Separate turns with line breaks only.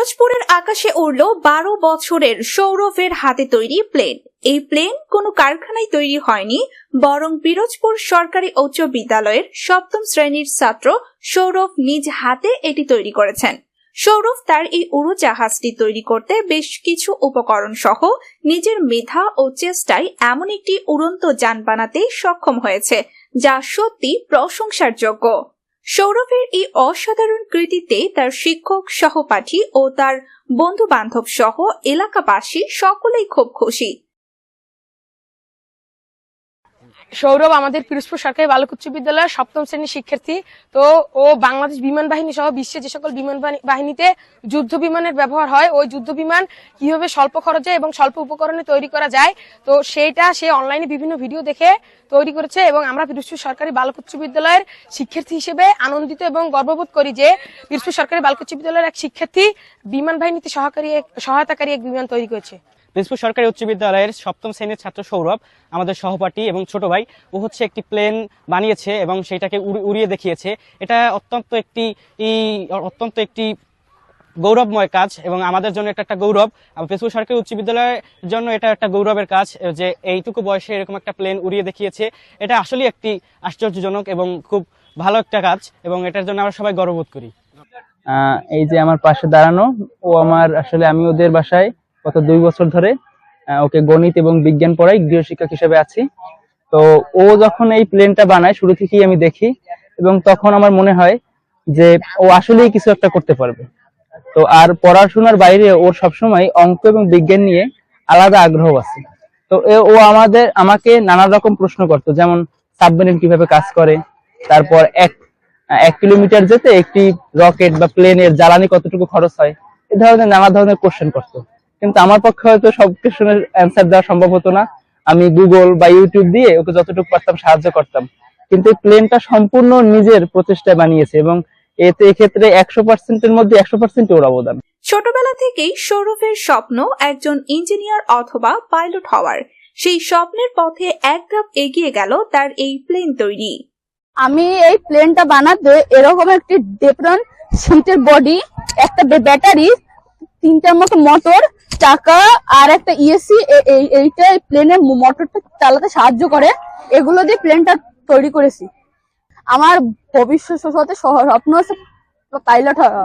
পিরোজপুরের আকাশে উড়ল বারো বছরের সৌরভের হাতে তৈরি প্লেন। এই প্লেন কোনো কারখানায় তৈরি হয়নি, বরং পিরোজপুর সরকারি উচ্চ বিদ্যালয়ের সপ্তম শ্রেণির ছাত্র সৌরভ নিজ হাতে এটি তৈরি করেছেন। সৌরভ তার এই উড়োজাহাজটি তৈরি করতে বেশ কিছু উপকরণ সহ নিজের মেধা ও চেষ্টায় এমন একটি উড়ন্ত যান বানাতে সক্ষম হয়েছে, যা সত্যি প্রশংসার যোগ্য। সৌরভের এই অসাধারণ কৃতিতে তার শিক্ষক সহপাঠী ও তার বন্ধু বান্ধব সহ এলাকাবাসী সকলেই খুব খুশি।
সৌরভ আমাদের পিরোজপুর সরকারি বালক উচ্চ বিদ্যালয়ের সপ্তম শ্রেণির শিক্ষার্থী। তো ও বাংলাদেশ বিমান বাহিনী সহ বিশ্বের যে সকল বিমান বাহিনী- বাহিনীতে যুদ্ধ বিমানের ব্যবহার হয়, ওই যুদ্ধ বিমান কীভাবে স্বল্প খরচে এবং স্বল্প উপকরণে তৈরি করা যায়, তো সেইটা সে অনলাইনে বিভিন্ন ভিডিও দেখে তৈরি করেছে এবং আমরা পিরোজপুর সরকারি বালক উচ্চ বিদ্যালয়ের শিক্ষার্থী হিসেবে আনন্দিত এবং গর্ববোধ করি যে পিরোজপুর সরকারি বালক উচ্চ বিদ্যালয়ের এক শিক্ষার্থী বিমান বাহিনীতে সহকারী সহায়তাকারী এক বিমান তৈরি করেছে।
দিনাজপুর সরকারি উচ্চ বিদ্যালয়ের সপ্তম শ্রেণির ছাত্র সৌরভ, আমাদের সহপাঠী এবং ছোট ভাই, ও হচ্ছে একটি প্লেন বানিয়েছে এবং সেটাকে উড়িয়ে দেখিয়েছে। এটা অত্যন্ত একটি অত্যন্ত একটি গৌরবময় কাজ এবং আমাদের জন্য এটা একটা গৌরব। দিনাজপুর সরকারি উচ্চ বিদ্যালয়ের জন্য এটা একটা গৌরবের কাজ, যে এইটুকু বয়সে এরকম একটা প্লেন উড়িয়ে দেখিয়েছে। এটা আসলে একটি আশ্চর্যজনক এবং খুব ভালো একটা কাজ এবং এটার জন্য আমরা সবাই গর্ববোধ করি।
এই যে আমার পাশে দাঁড়ানো, ও আমার, আসলে আমি ওদের বাসায় গত দুই বছর ধরে ওকে গণিত এবং বিজ্ঞান পড়াই গৃহ শিক্ষক হিসেবে আছি। তো ও যখন এই প্লেনটা বানায়, শুরু থেকেই আমি দেখি এবং তখন আমার মনে হয় যে ও আসলেই কিছু একটা করতে পারবে। তো আর পড়াশোনার বাইরে ওর সবসময় অঙ্ক এবং বিজ্ঞান নিয়ে আলাদা আগ্রহ আছে। তো ও আমাদের, আমাকে নানা রকম প্রশ্ন করতো, যেমন সাবমেরিন কীভাবে কাজ করে, তারপর এক এক কিলোমিটার যেতে একটি রকেট বা প্লেনের জ্বালানি কতটুকু খরচ হয়, এ ধরনের নানা ধরনের কোশ্চেন করতো। কিন্তু আমার পক্ষে হয়তো সব কোশ্চেনের অ্যান্সার দেওয়া সম্ভব হতো না। আমি গুগল বা ইউটিউব দিয়ে ওকে যতটুকু পারতাম সাহায্য করতাম। কিন্তু এই প্লেনটা সম্পূর্ণ নিজের প্রচেষ্টায় বানিয়েছে এবং এতে এক্ষেত্রে একশো পার্সেন্টের মধ্যে একশো পার্সেন্ট ওর অবদান।
ছোটবেলা থেকেই সৌরভের স্বপ্ন একজন ইঞ্জিনিয়ার অথবা পাইলট হওয়ার। সেই স্বপ্নের পথে এক ধাপ এগিয়ে গেল তার এই প্লেন তৈরি।
আমি এই প্লেনটা বানাতে এরকম একটি ডেপ্রন সিটের বডি একটা ব্যাটারি তিনটার মতো মোটর চাকা আর একটা ইএসি এইটা প্লেনের মোটরটা চালাতে সাহায্য করে। এগুলো দিয়ে প্লেনটা তৈরি করেছি। আমার ভবিষ্যৎ হতে স্বপ্ন আছে পাইলট হওয়া